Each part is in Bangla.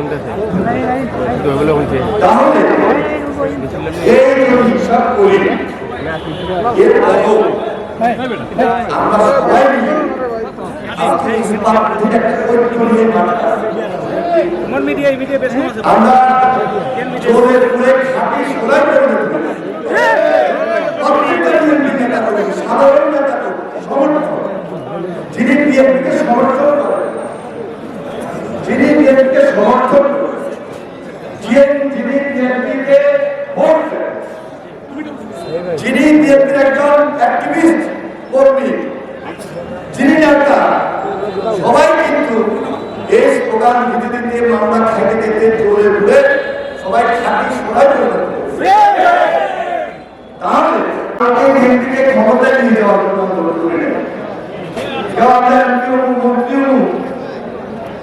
কিন্তু ওগুলো বলছে আমরা সবাই মিলে আজকে ইসলাম থেকে একটা ঐক্য নিয়ে বাঁচা। আমার মিডিয়া মিডিয়া বেশ আছে আমরা জোরে করে খাটি সোলাই করে দেবো। প্রত্যেকটা বিএনপি নেতা কর্মী, সাধারণ নেতা কর্মী, সমর্থক, যিনি বিএনপিকে সমর্থন করেন যিনি বিএনপিকে সমর্থন যিনি বিএনপিকে ভোট যিনি বিএনপির একজন অ্যাক্টিভিস্ট কর্মী যিনি নেতা সবাই কিন্তু এই স্লোগান দিতে দিতে মামলা খেতে খেতে চলে ঘুরে সবাই খাটি সবাই তাহলে বিএনপিকে ক্ষমতায় নিয়ে যাওয়ার জন্য আন্দোলন করে নেয় জওয়াবদার এমপিও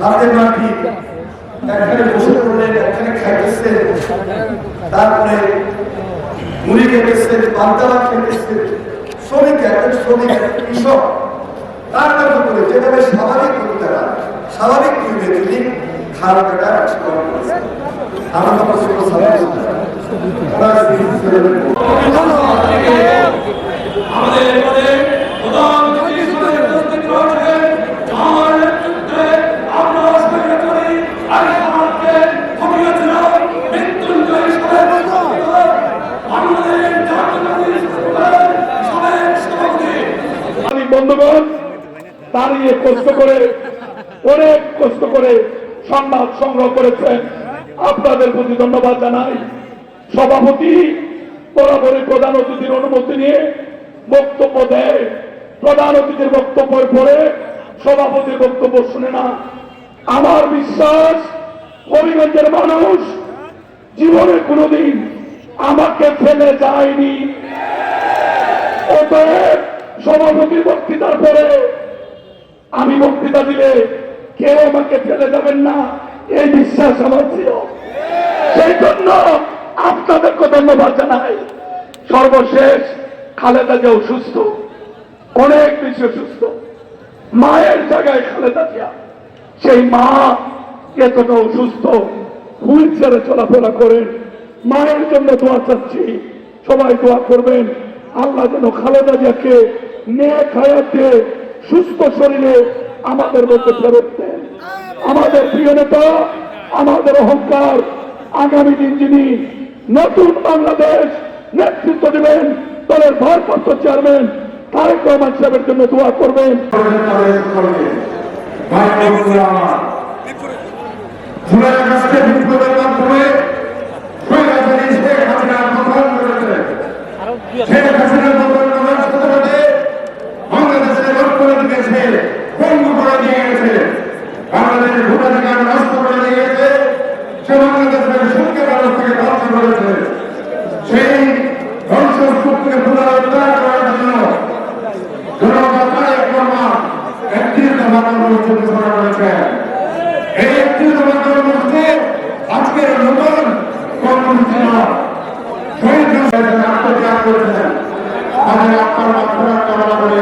হাতে মাটি এখানে বসে পড়লেন এখানে খাইতেছে তারপরে মুড়ি খেতেছে পান্তালা খেতেছে শ্রমিক একজন শ্রমিক কৃষক তার মতো করে যেভাবে স্বাভাবিক হয় স্বাভাবিক পূর্বে তিনি করেছেন আমাদের মধ্যে প্রধান অতিথি হিসেবে উপস্থিত রয়েছেন যার নেতৃত্বে আমরা শহীদ করি আলী সমাজকে ঘটিয়েছিল মৃত্যুঞ্জয় সাহেব বাংলাদেশ জাতীয় সাবেক সভাপতি সাংবাদিক বন্ধুগণ দাঁড়িয়ে কষ্ট করে, অনেক কষ্ট করে সংবাদ সংগ্রহ করেছেন আপনাদের প্রতি ধন্যবাদ জানাই। সভাপতি, বরাবরই প্রধান অতিথির অনুমতি নিয়ে বক্তব্য দেয়। প্রধান অতিথির বক্তব্যের পরে সভাপতির বক্তব্য শুনে না। আমার বিশ্বাস হবিগঞ্জের মানুষ জীবনে কোনোদিন আমাকে ফেলে যায়নি। অতএব সভাপতির বক্তৃতার পরে আমি বক্তৃতা দিলে কেউ আমাকে ফেলে যাবেন না। এই বিশ্বাস আমার ছিল। সেই জন্য আপনাদেরকে ধন্যবাদ জানাই। সর্বশেষ খালেদা যে অসুস্থ। অনেক বেশি অসুস্থ। মায়ের জায়গায় খালেদা জিয়া। সেই মা এতটা অসুস্থ। হুইল চেয়ারে চলাফেরা করেন। মায়ের জন্য দোয়া চাচ্ছি। সবাই দোয়া করবেন। আল্লাহ যেন খালেদা জিয়াকে মেয়ে খায়াতে সুস্থ শরীরে আমাদের মধ্যে ফেরত দেন। আমাদের প্রিয় নেতা, আমাদের অহংকার, আগামী দিন যিনি নতুন বাংলাদেশ নেতৃত্ব দেবেন, দলের ভারপ্রাপ্ত চেয়ারম্যান তারেক রহমান সাহেবের জন্য দোয়া করবেন। জুলাই করেছে। সেই ধ্বংসস্তূপকে পুনরুদ্ধার করার জন্য একত্রিশ দফা কর্মসূচি ঘোষণা করেছেন এই একত্রিশ দফা কর্মসূচি আজকের নতুন কর্মসূচি মাত্রা কামনা করে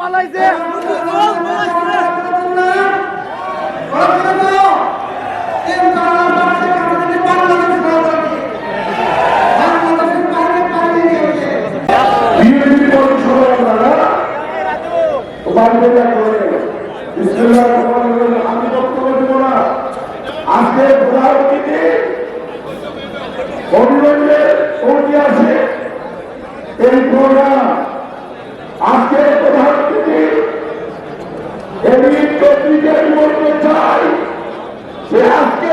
পালাইছে আজকে ভোলা অতীতে অভিনন্দনের কমিটি আছে। এই প্রোগ্রাম আজকে প্রধান অতিথি এই বলতে চাই সে আজকে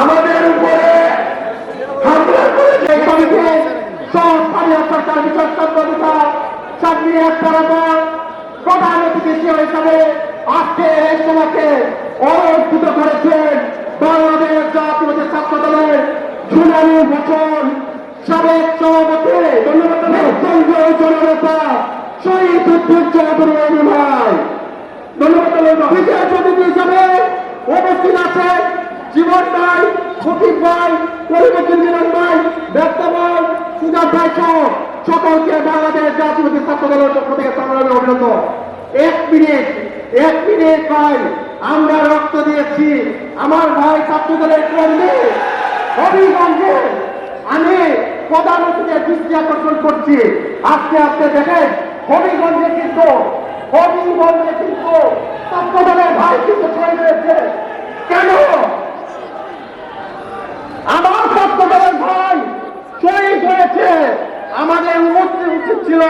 আমাদের উপরে হামলা করে যে কমিটি সরকারি সরকার বিচার, চাকরি আজকে এই সভাকে অলঙ্কৃত করেছেন বাংলাদেশ জাতীয় দলের সুনামী বচন সাবেক সভাপতি জননেতা শহীদ উদ্দিন চৌধুরী রবি ভাই। ধন্যবাদ বিশেষ অতিথি হিসাবে উপস্থিত আছে জীবন ভাই ফকির ভাই পরিবেশ ইঞ্জিনিয়ার ভাই ব্যক্ত ভাই, আমরা রক্ত আমার ভাই ছাত্র দলের কর্মী, হবিগঞ্জে আমি প্রধান অতিথির দৃষ্টি আকর্ষণ করছি। আজকে আজকে দেখেন, হবিগঞ্জে কিন্তু হবিগঞ্জে কিন্তু ছাত্র দলের ভাই কিন্তু শহীদ হয়েছে কেন? আমার ছাত্র দলের ভাই শহীদ হয়েছে আমাদের উচিত ছিল